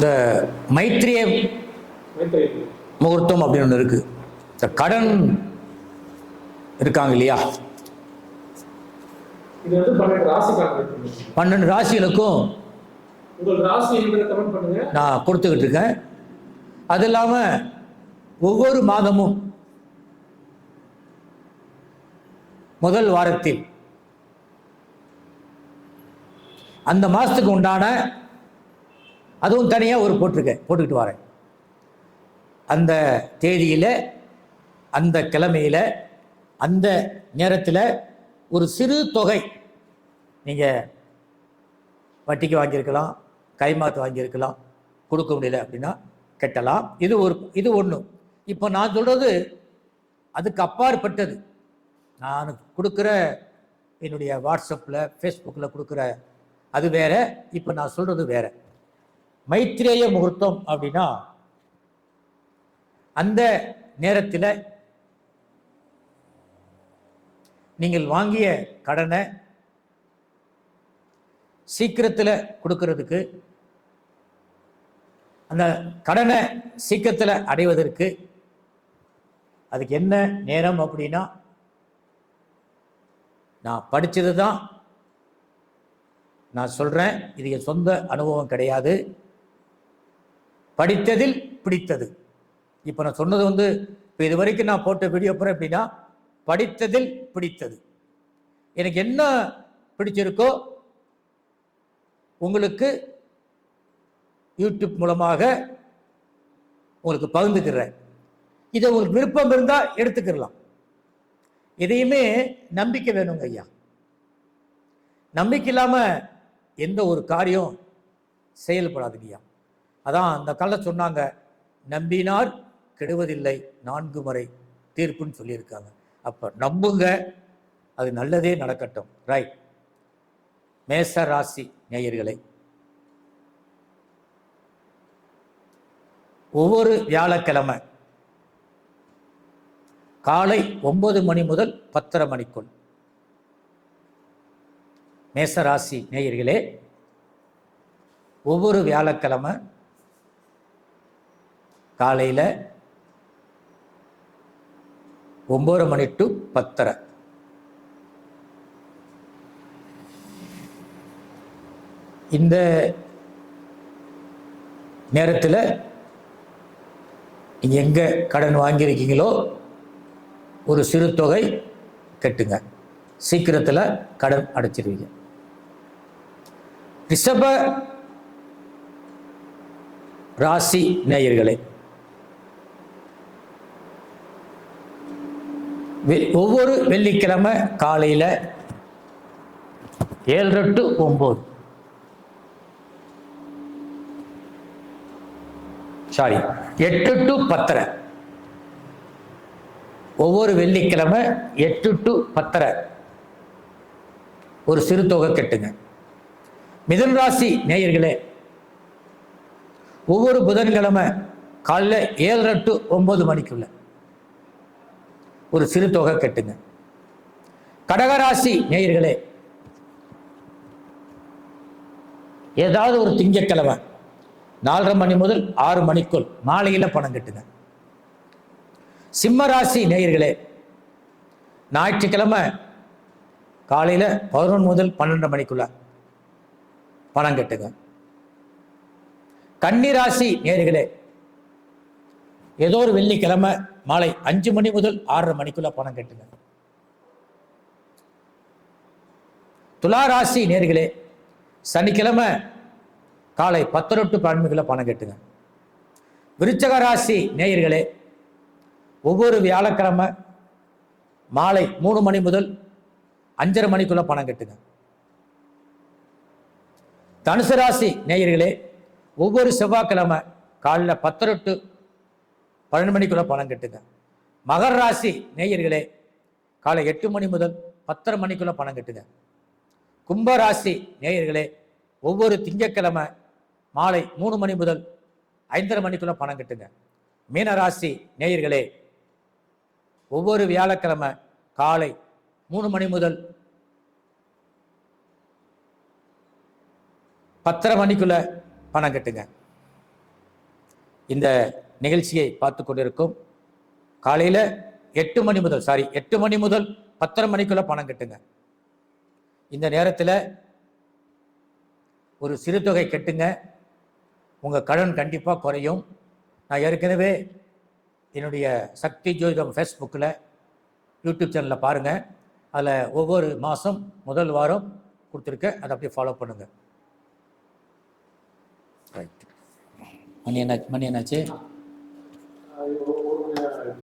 இந்த மைத்திரிய முகூர்த்தம் அப்படின்னு ஒன்று இருக்குது இந்த கடன் இருக்காங்க இல்லையா? பன்னெண்டு ராசிகளுக்கும் நான் கொடுத்துக்கிட்டு இருக்கேன். அது இல்லாமல் ஒவ்வொரு மாதமும் முதல் வாரத்தில் அந்த மாதத்துக்கு உண்டான அதுவும் தனியாக ஒரு போட்டிருக்கேன் போட்டுக்கிட்டு வரேன். அந்த தேதியில் அந்த கிழமையில் அந்த நேரத்தில் ஒரு சிறு தொகை நீங்கள் வட்டிக்கு வாங்கியிருக்கலாம் கைமாத்து வாங்கியிருக்கலாம் கொடுக்க முடியல அப்படின்னா கட்டலாம். இது ஒரு இது ஒன்று இப்போ நான் சொல்கிறது அதுக்கு அப்பாற்பட்டது. நான் கொடுக்குற என்னுடைய வாட்ஸ்அப்பில் ஃபேஸ்புக்கில் கொடுக்குற அது வேற இப்போ நான் சொல்கிறது வேறு. மைத்ரேய முகூர்த்தம் அப்படின்னா அந்த நேரத்தில் நீங்கள் வாங்கிய கடனை சீக்கிரத்தில் கொடுக்கறதுக்கு அந்த கடனை சீக்கிரத்தில் அடைவதற்கு அதுக்கு என்ன நேரம் அப்படின்னா நான் படித்தது தான் நான் சொல்கிறேன் இது என் சொந்த அனுபவம் கிடையாது. படித்ததில் பிடித்தது. இப்போ நான் சொன்னது வந்து இப்போ இது வரைக்கும் நான் போட்ட வீடியோ அப்புறம் எப்படின்னா படித்ததில் பிடித்தது. எனக்கு என்ன பிடிச்சிருக்கோ உங்களுக்கு யூடியூப் மூலமாக உங்களுக்கு பகிர்ந்துக்கிறேன். இதை உங்களுக்கு விருப்பம் இருந்தால் எடுத்துக்கிடலாம். எதையுமே நம்பிக்கை வேணுங்க ஐயா. நம்பிக்கை இல்லாமல் எந்த ஒரு காரியம் செயல்படாதுங்க ஐயா. அதான் அந்த காலத்தில் சொன்னாங்க நம்பினார் கெடுவதில்லை நான்கு முறை தீர்ப்புன்னு சொல்லியிருக்காங்க. அப்போ நம்புங்க அது நல்லதே நடக்கட்டும். ரைட் மேச ராசி நேயர்களை ஒவ்வொரு வியாழக்கிழமை காலை ஒன்பது மணி முதல் பத்தரை மணிக்குள் மேசராசி நேயர்களே ஒவ்வொரு வியாழக்கிழமை காலையில் ஒம்பது மணி டு பத்தரை. இந்த நேரத்தில் நீங்கள் எங்கே கடன் வாங்கியிருக்கீங்களோ ஒரு சிறு தொகை கட்டுங்க. சீக்கிரத்தில் கடன் அடைச்சிருவீங்க. ரிஷப ராசி நேயர்களே ஒவ்வொரு வெள்ளிக்கிழமை காலையில் ஏழரை டு ஒம்பது. சாரி எட்டு டு பத்தரை. ஒவ்வொரு வெள்ளிக்கிழமை எட்டு டு பத்தரை. ஒரு சிறு தொகை கட்டுங்க. மிதன் ராசி நேயர்களே ஒவ்வொரு புதன்கிழமை காலையில் ஏழரை டு ஒம்பது மணிக்குள்ள ஒரு சிறு தொகை கட்டுங்க. கடகராசி நேயர்களே ஏதாவது ஒரு திங்கக்கிழமை நாலரை மணி முதல் ஆறு மணிக்குள் மாலையில் பணம் கட்டுங்க. சிம்ம ராசி நேயர்களே ஞாயிற்றுக்கிழமை காலையில் பதினொன்று முதல் பன்னெண்டு மணிக்குள்ள பணம் கட்டுங்க. கன்னிராசி நேயர்களே ஏதோ ஒரு வெள்ளிக்கிழமை மாலை அஞ்சு மணி முதல் ஆறரை மணிக்குள்ள பணம் கட்டுங்க. துலா ராசி நேர்களே சனிக்கிழமை காலை பத்தரொட்டு டு பணம் கட்டுங்க. விருச்சக ராசி நேயர்களே ஒவ்வொரு வியாழக்கிழமை மாலை மூணு மணி முதல் அஞ்சரை மணிக்குள்ள பணம் கட்டுங்க. தனுசு ராசி நேயர்களே ஒவ்வொரு செவ்வாய்க்கிழமை காலைல பத்தரை டு பன்னெண்டு மணிக்குள்ளே பணம் கட்டுங்க. மகர் ராசி நேயர்களே காலை எட்டு மணி முதல் பத்தரை மணிக்குள்ளே பணம் கட்டுங்க. கும்பராசி நேயர்களே ஒவ்வொரு திங்கக்கிழமை மாலை மூணு மணி முதல் ஐந்தரை மணிக்குள்ளே பணம் கட்டுங்க. மீனராசி நேயர்களே ஒவ்வொரு வியாழக்கிழமை காலை மூணு மணி முதல் பத்தரை மணிக்குள்ளே பணம் கட்டுங்க. இந்த நிகழ்ச்சியை பார்த்து கொண்டிருக்கும். காலையில் எட்டு மணி முதல் சாரி எட்டு மணி முதல் பத்தரை மணிக்குள்ளே பணம் கட்டுங்க. இந்த நேரத்தில் ஒரு சிறு தொகை கட்டுங்க. உங்கள் கடன் கண்டிப்பாக குறையும். நான் ஏற்கனவே என்னுடைய சக்தி ஜோதிடம் ஃபேஸ்புக்கில் யூடியூப் சேனலில் பாருங்கள் அதில் ஒவ்வொரு மாதம் முதல் வாரம் கொடுத்துருக்கேன் அதை அப்படியே ஃபாலோ பண்ணுங்கள் ரைட் மணி என்ன மணி என்னாச்சு? Adiós.